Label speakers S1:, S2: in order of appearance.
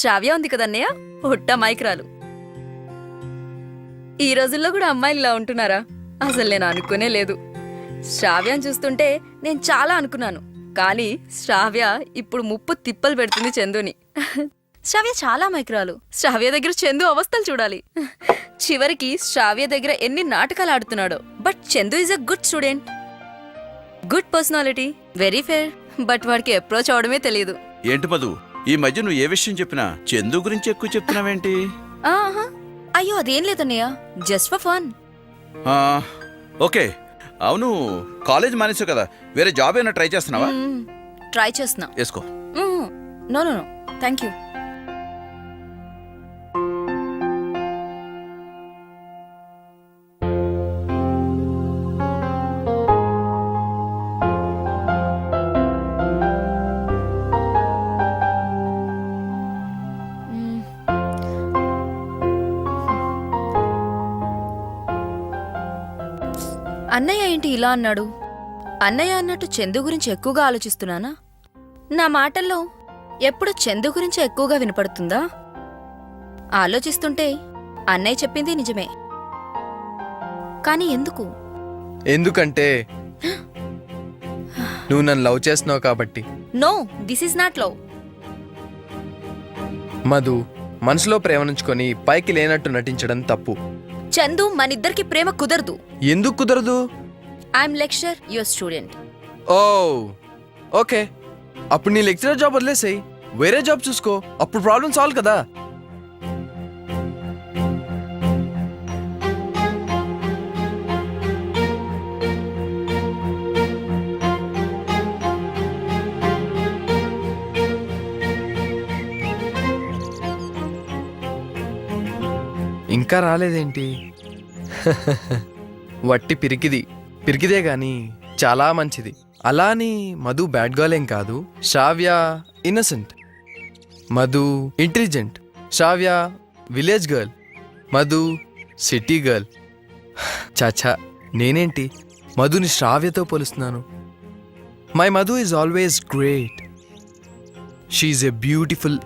S1: శ్రావ్య ఉంది కదన్నయ్య ఒట్ట మైక్రాలు. ఈ రోజుల్లో కూడా అమ్మాయిలు ఇలా ఉంటున్నారా? అసలు నేను అనుకునే లేదు. శ్రావ్యం చూస్తుంటే నేను చాలా అనుకున్నాను. కానీ శ్రావ్య ఇప్పుడు ముప్పు తిప్పలు పెడుతుంది చందుని. శ్రావ్య చాలా మైక్రాలు. శ్రావ్య దగ్గర చందు అవస్థలు చూడాలి. చివరికి శ్రావ్య దగ్గర ఎన్ని నాటకాలు ఆడుతున్నాడో. But Chandu is a good student good personality very fair but వాడికి అప్రోచ్ అవడమే తెలియదు.
S2: ఏంటి పదు ఈ మధ్య నువ్వు ఏ విషయం చెప్పినా చందు గురించి ఎక్కువ చెప్తున్నావేంటి?
S1: ఆహా. అయ్యో అదేం లేదన్నయ్య. జస్ట్ ఫర్ ఫన్
S2: ఆ, ఓకే. అవును కాలేజ్ మానేసావు కదా. వేరే జాబ్ ఏమైనా ట్రై చేస్తున్నావా?
S1: ట్రై చేస్తున్నా.
S2: వేసుకో.
S1: No no no. Thank you అన్నయ్య ఏంటి ఇలా అన్నాడు? అన్నయ్య అన్నట్టు చందు గురించి ఎక్కువగా ఆలోచిస్తున్నానా? నా మాటల్లో ఎప్పుడు చందు గురించి ఎక్కువగా వినపడుతుందా? ఆలోచిస్తుంటే అన్నయ్య చెప్పింది నిజమే. కానీ ఎందుకు?
S3: ఎందుకంటే నువ్వు నన్ను లవ్ చేస్తున్నావు కాబట్టి.
S1: No this is not love.
S3: Madhu మనసులో ప్రేమనుంచుకొని పైకి లేనట్టు నటించడం తప్పు.
S1: చందు మనిద్దరికి ప్రేమ కుదరదు.
S3: ఎందుకు కుదరదు?
S1: I'm lecture your student
S3: oh okay. అప్పుడు నీ లెక్చరర్ జాబ్ వదిలేసాయి. వేరే జాబ్ చూసుకో. అప్పుడు ప్రాబ్లం సాల్వ్ కదా. ఇంకా రాలేదేంటి? వట్టి పిరికిది. పిరికిదే గాని చాలా మంచిది. అలా అని మధు బ్యాడ్ గర్ల్ కాదు. Sravya innocent. Madhu intelligent. Sravya village girl. Madhu city girl. చాచా నేనేంటి? మధుని శ్రావ్యతో పోలుస్తున్నాను. My Madhu is always great. She's a beautiful